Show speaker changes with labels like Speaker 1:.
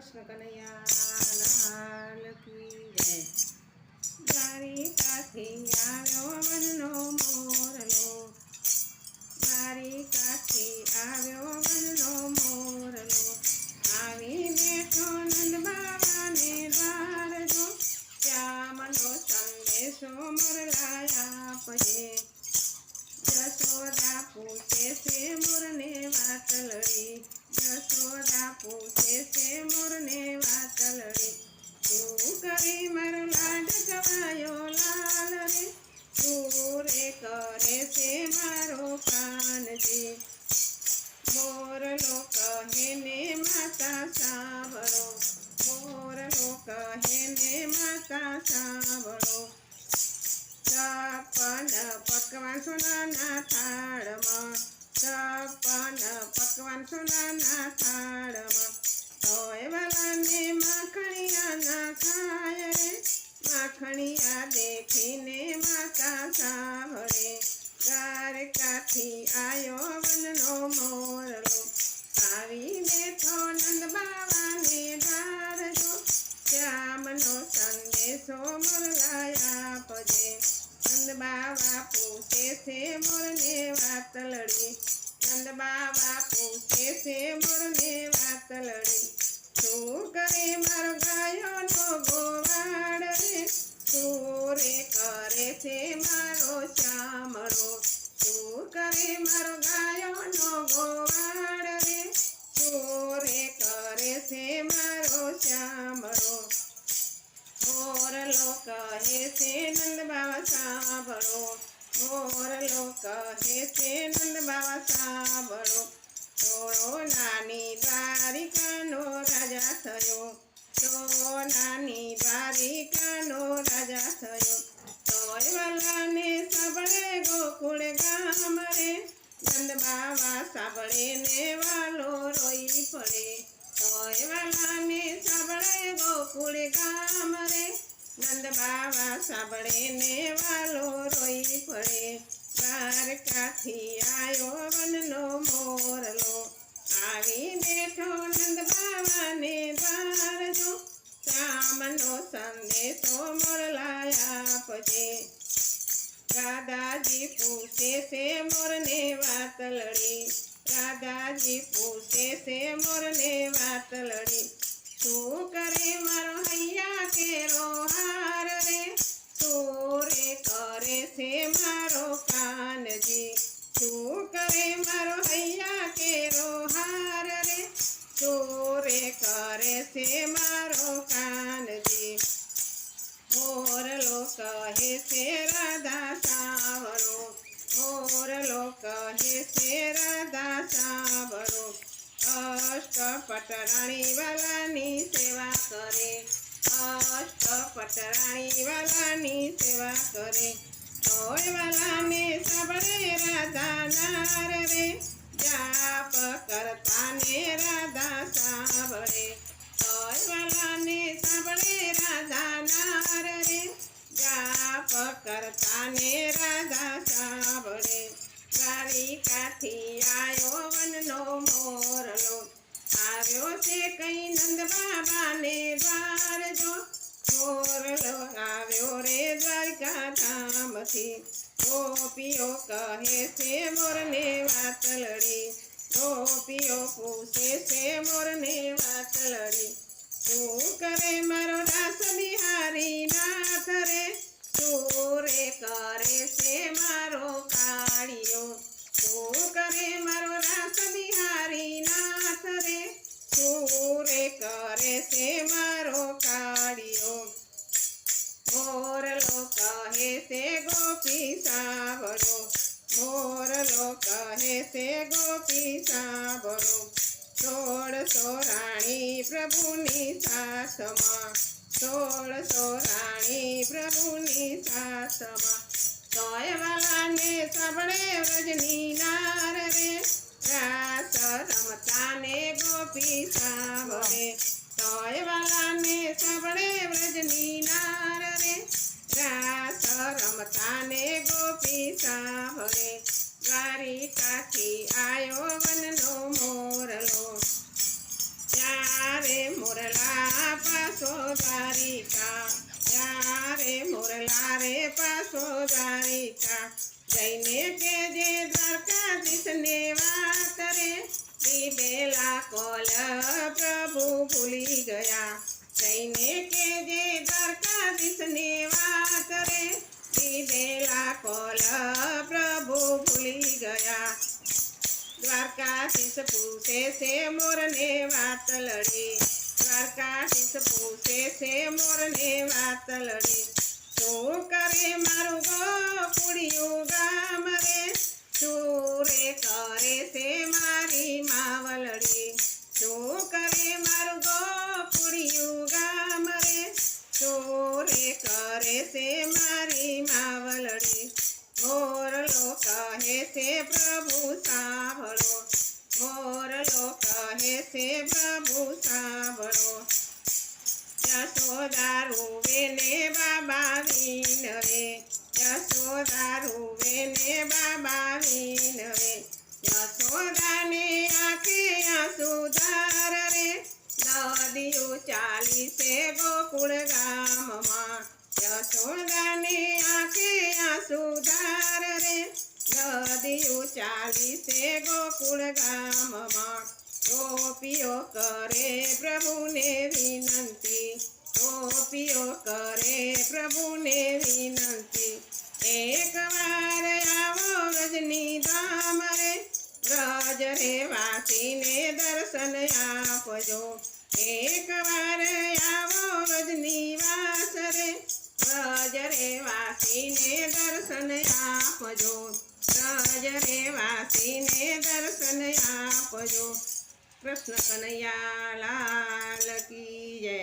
Speaker 1: કૃષ્ણ કનૈયાલાલ કી જય. દ્વારિકાથી આવ્યો વનનો મોરલો. દ્વારિકાથી આવ્યો છે મારો કાનજી. મોરલો કહે ને માતા સાંભળો. મોરલો કહે ને માતા સાંભળો. છપ્પન પકવાન સોનાના થાળમાં છપ્પન પકવાન સોનાના થાળમાં. તોય વાલાને માખણિયા ના ખાય રે, માખણિયા દેખીને માતા સાંભળે. દ્વારકાથી આયો વનનો મોરલો. આવી બેઠો નંદ બાવાને ધારજો શ્યામનો સંદેશો મોરલાયા આપજે. નંદ બાવા પૂછે છે મોરને વાત લડી. નંદ બાવા પૂછે છે મોરને વાતલડી શું કરે મારો છે મારો શ્યામળો મોરલો કહે છે નંદ બાવા સાંભળો. મોરલો કહે છે નંદ બાવા સાંભળો. થોડો નાની ગોકુળ ગામ રે, નંદ બાવા સાંભળે ને વાલો રોઈ પડે દ્વારકાથી આવ્યો વનનો મોરલો. આવી બેઠો નંદ બાવાને દ્વારજો રામનો સંદેશો મોરલાયા આપજે. રાધાજી પૂછે છે મોરને વાતલડી રાધાજી પૂછે છે મોરને વાતલડી શું કરે મારો હૈયા કેરો હાર રે શું રે કરે છે મારો કાનજી. શું કરે મારો હૈયા કેરો હાર રે શું રે કરે છે મારો કાનજી. મોરલો કહે છે રાધા અષ્ટપટ રાણી વાલાની સેવા કરે. અષ્ટપટ રાણી વાલાની સેવા કરે. તોય વાલાને સાંભળે રાધા નાર રે જાપ કરતાને રાધા સાંભળે. તોય વાલાને સાંભળે રાધા નાર રે જાપ કરતાને રાધા સાંભળે. દ્વારિકાથી આયો વનનો મોરલો આવ્યો છે કઈ નંદ બાબાને દ્વાર જો મોરલો આવ્યો રે દ્વારકા ધામથી ગોપીઓ કહે છે, મોરને વાતલડી ગોપીઓ પૂછે છે, મોરને વાતલડી શું કરે મારો દાસ બિહારી નાથ રે? શું રે કરે છે મારો મોરલો કહે છે ગોપી સાંભળો. સોળસો રાણી પ્રભુની સાથમાં સોળસો રાણી પ્રભુની સાથમાં તોય વાલાને સાંભળે વ્રજની નાર રે રાસ રમતાને ગોપી સાંભળે. તોય વાલાને સાંભળે વ્રજની નાર રે રાસ રમતાને ગોપી સાંભળે. દ્વારિકાથી આયો વનનો મોરલો ત્યારે મોરલા પાસો દ્વારિકા ત્યારે મોરલા રે પાસો દ્વારિકા જઈને કે જે દ્વારકાધીશને વાત રે દીધેલા કોલ પ્રભુ ભૂલી ગયા જઈને કે જે દ્વારકાધીશ પૂછે છે મોરને વાત લડે. દ્વારકાધીશ પૂછે છે મોરને વાત લડે. શું કરે મારું ગોપુડિયું ગામ રે શું રે કરે છે મારી માવલડી? શું કરે મારું ગોપુડિયું ગામ રે ચોરે કરે છે મારી માવલડી? મોરલો કહે છે પ્રભુ સાંભળો કહે છે પ્રભુ સાંભળો. યશોદા રૂવે ને બાબા વિનવે યશોદા રૂવે ને બાબા વિનવે યશોદાને આંખે આંસુ ધાર રે. નદીઓ ચાલી છે ગોકુળ ગામમાં. યશોદાને આંખે આંસુ ધાર રે. નદીઓ ચાલી છે ગોકુળ ગામમાં. ગોપીઓ કરે પ્રભુને વિનંતી. ગોપીઓ કરે પ્રભુને વિનંતી. એક વાર આવો રજની ધામ રે. રજ રે વાસીને દર્શન આપજો. એક વાર આવો રજની વાસ રે. વ્રજ રે વાસીને દર્શન આપજો વ્રજ રે વાસીને દર્શન આપજો. કૃષ્ણ કનૈયા લાલ કી જય.